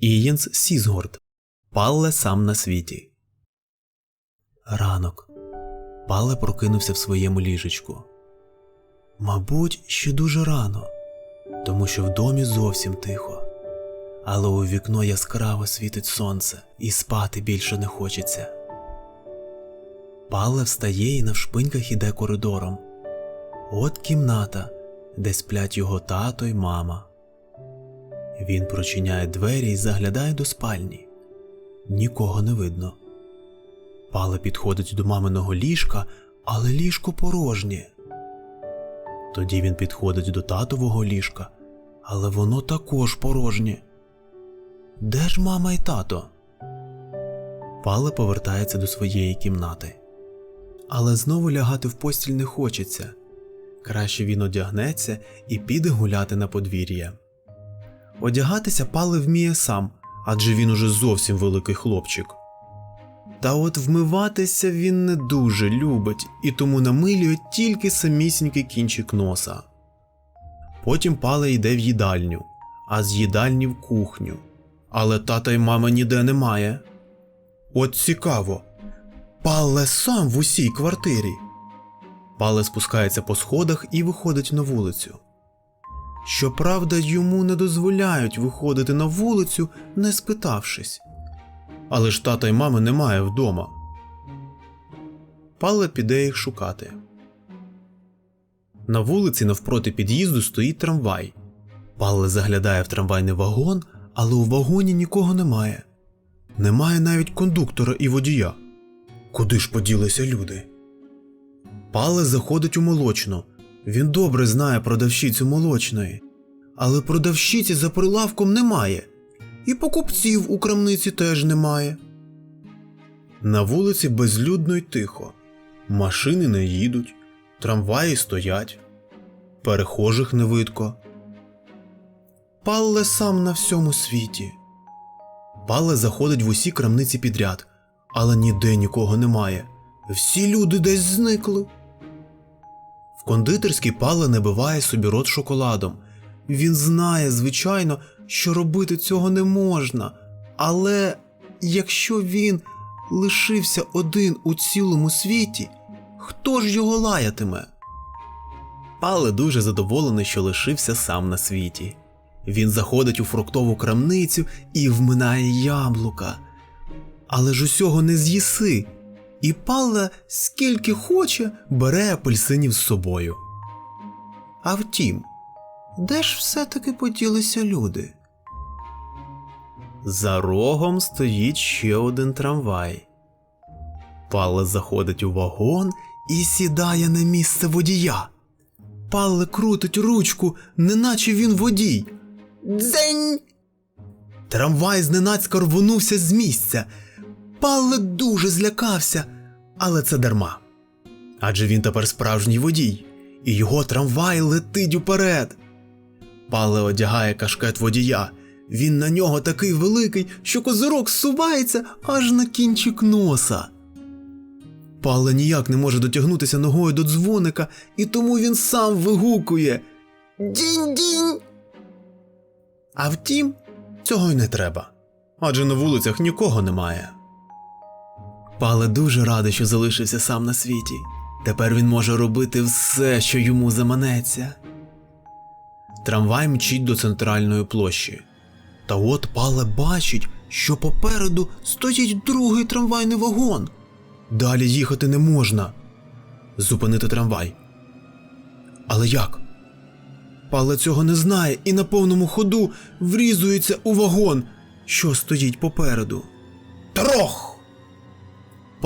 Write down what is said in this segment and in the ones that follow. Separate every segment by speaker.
Speaker 1: Ієнс Сізгорд. Палле сам на світі. Ранок. Пале прокинувся в своєму ліжечку. Мабуть, ще дуже рано, тому що в домі зовсім тихо. Але у вікно яскраво світить сонце, і спати більше не хочеться. Пале встає і навшпиньках іде коридором. От кімната, де сплять його тато й мама. Він прочиняє двері і заглядає до спальні. Нікого не видно. Пале підходить до маминого ліжка, але ліжко порожнє. Тоді він підходить до татового ліжка, але воно також порожнє. Де ж мама і тато? Пале повертається до своєї кімнати. Але знову лягати в постіль не хочеться. Краще він одягнеться і піде гуляти на подвір'я. Одягатися Пале вміє сам, адже він уже зовсім великий хлопчик. Та от вмиватися він не дуже любить і тому намилює тільки самісінький кінчик носа. Потім Пале йде в їдальню, а з їдальні в кухню. Але тата й мами ніде немає. От цікаво. Пале сам в усій квартирі. Пале спускається по сходах і виходить на вулицю. Щоправда, йому не дозволяють виходити на вулицю, не спитавшись. Але ж тата й мами немає вдома. Пале піде їх шукати. На вулиці навпроти під'їзду стоїть трамвай. Пале заглядає в трамвайний вагон, але у вагоні нікого немає. Немає навіть кондуктора і водія. Куди ж поділися люди? Пале заходить у молочну. Він добре знає продавщицю молочної, але продавщиці за прилавком немає, і покупців у крамниці теж немає. На вулиці безлюдно й тихо. Машини не їдуть, трамваї стоять, перехожих не видко. Палле сам на всьому світі. Палле заходить в усі крамниці підряд, але ніде нікого немає. Всі люди десь зникли. В кондитерській Палле не биває собі рот шоколадом. Він знає, звичайно, що робити цього не можна. Але якщо він лишився один у цілому світі, хто ж його лаятиме? Пале дуже задоволений, що лишився сам на світі. Він заходить у фруктову крамницю і вминає яблука. Але ж усього не з'їси. І Пале, скільки хоче, бере апельсинів з собою. А втім, де ж все-таки поділися люди? За рогом стоїть ще один трамвай. Пале заходить у вагон і сідає на місце водія. Пале крутить ручку, неначе він водій. Дзень! Трамвай зненацька рвонувся з місця. Пале дуже злякався, але це дарма. Адже він тепер справжній водій, і його трамвай летить уперед. Пале одягає кашкет водія. Він на нього такий великий, що козирок сувається аж на кінчик носа. Пале ніяк не може дотягнутися ногою до дзвоника, і тому він сам вигукує Дінь-дінь. А втім, цього й не треба. Адже на вулицях нікого немає. Пале дуже радий, що залишився сам на світі. Тепер він може робити все, що йому заманеться. Трамвай мчить до центральної площі. Та от Пале бачить, що попереду стоїть другий трамвайний вагон. Далі їхати не можна. Зупинити трамвай. Але як? Пале цього не знає і на повному ходу врізується у вагон, що стоїть попереду. Трох!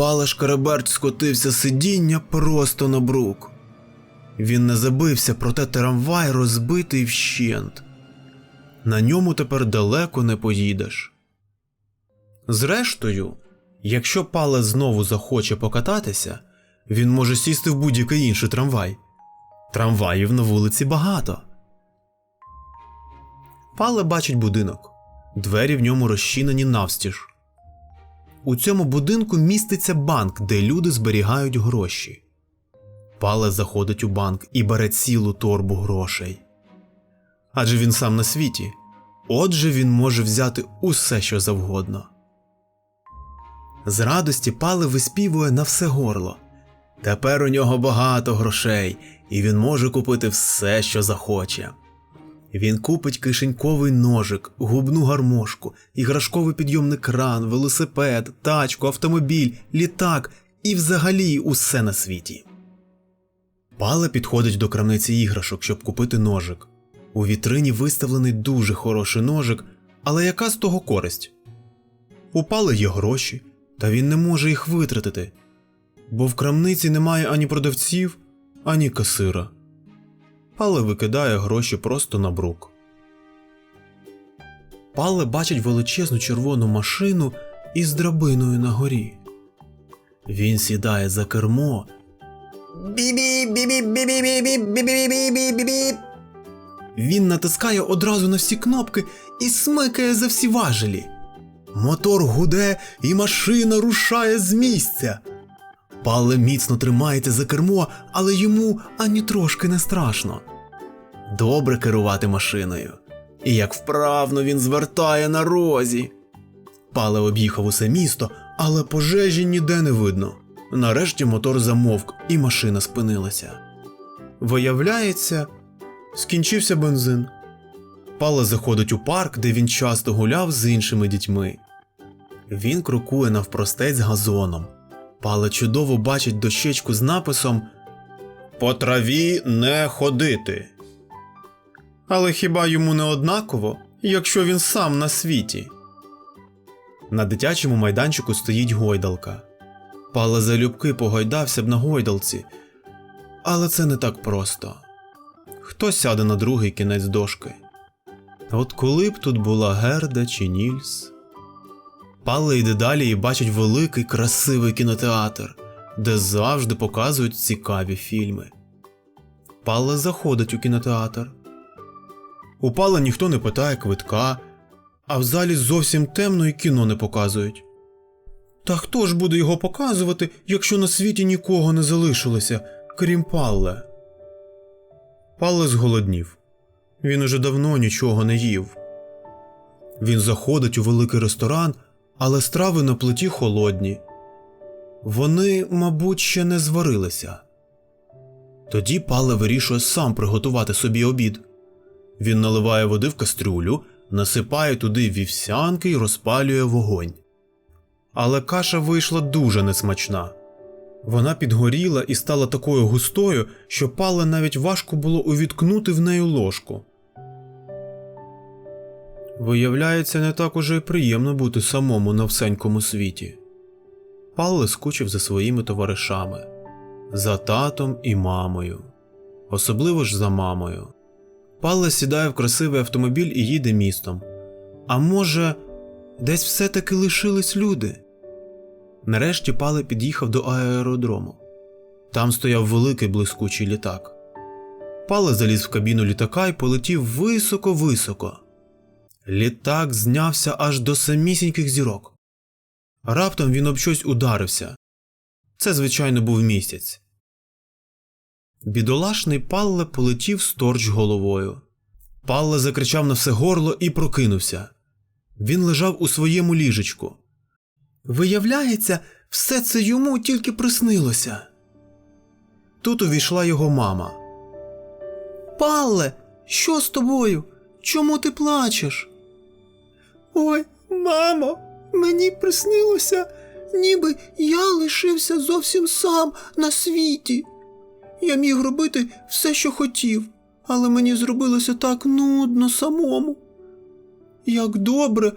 Speaker 1: Пале шкараберт скотився сидіння просто на брук. Він не забився, проте трамвай розбитий вщент. На ньому тепер далеко не поїдеш. Зрештою, якщо Пале знову захоче покататися, він може сісти в будь-який інший трамвай. Трамваїв на вулиці багато. Пале бачить будинок. Двері в ньому розчинені навстіж. У цьому будинку міститься банк, де люди зберігають гроші. Пале заходить у банк і бере цілу торбу грошей. Адже він сам на світі. Отже, він може взяти усе, що завгодно. З радості Пале виспівує на все горло. Тепер у нього багато грошей, і він може купити все, що захоче. Він купить кишеньковий ножик, губну гармошку, іграшковий підйомний кран, велосипед, тачку, автомобіль, літак і взагалі усе на світі. Пале підходить до крамниці іграшок, щоб купити ножик. У вітрині виставлений дуже хороший ножик, але яка з того користь? У Пале є гроші, та він не може їх витратити, бо в крамниці немає ані продавців, ані касира. Пале викидає гроші просто на брук. Пале бачить величезну червону машину із драбиною на горі. Він сідає за кермо. Він натискає одразу на всі кнопки і смикає за всі важелі. Мотор гуде, і машина рушає з місця. Пале міцно тримається за кермо, але йому ані трошки не страшно. Добре керувати машиною. І як вправно він звертає на розі. Пале об'їхав усе місто, але пожежі ніде не видно. Нарешті мотор замовк, і машина спинилася. Виявляється, скінчився бензин. Пале заходить у парк, де він часто гуляв з іншими дітьми. Він крокує навпростець газоном. Пале чудово бачить дощечку з написом По траві не ходити. Але хіба йому не однаково, якщо він сам на світі? На дитячому майданчику стоїть гойдалка. Пале залюбки погойдався б на гойдалці, але це не так просто. Хто сяде на другий кінець дошки? От коли б тут була Герда чи Нільс? Пале йде далі і бачить великий красивий кінотеатр, де завжди показують цікаві фільми. Пале заходить у кінотеатр. У Пале ніхто не питає квитка, а в залі зовсім темно і кіно не показують. Та хто ж буде його показувати, якщо на світі нікого не залишилося, крім Палле? Палле зголоднів. Він уже давно нічого не їв. Він заходить у великий ресторан, але страви на плиті холодні. Вони, мабуть, ще не зварилися. Тоді Пале вирішує сам приготувати собі обід. Він наливає води в кастрюлю, насипає туди вівсянки і розпалює вогонь. Але каша вийшла дуже несмачна. Вона підгоріла і стала такою густою, що пале навіть важко було увіткнути в неї ложку. Виявляється, не так уже й приємно бути самому на всенькому світі. Палле скучив за своїми товаришами, за татом і мамою, особливо ж за мамою. Палле сідає в красивий автомобіль і їде містом. А може, десь все-таки лишились люди. Нарешті Пале під'їхав до аеродрому. Там стояв великий блискучий літак. Пале заліз в кабіну літака і полетів високо-високо. Літак знявся аж до самісіньких зірок. Раптом він об щось ударився. Це, звичайно, був місяць. Бідолашний Палле полетів сторч головою. Палле закричав на все горло і прокинувся. Він лежав у своєму ліжечку. Виявляється, все це йому тільки приснилося. Тут увійшла його мама. Палле, що з тобою? Чому ти плачеш? Ой, мамо, мені приснилося, ніби я лишився зовсім сам на світі. Я міг робити все, що хотів, але мені зробилося так нудно самому. Як добре,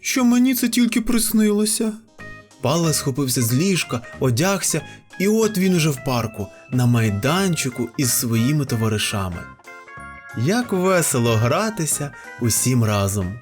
Speaker 1: що мені це тільки приснилося. Пале схопився з ліжка, одягся, і от він уже в парку, на майданчику із своїми товаришами. Як весело гратися усім разом.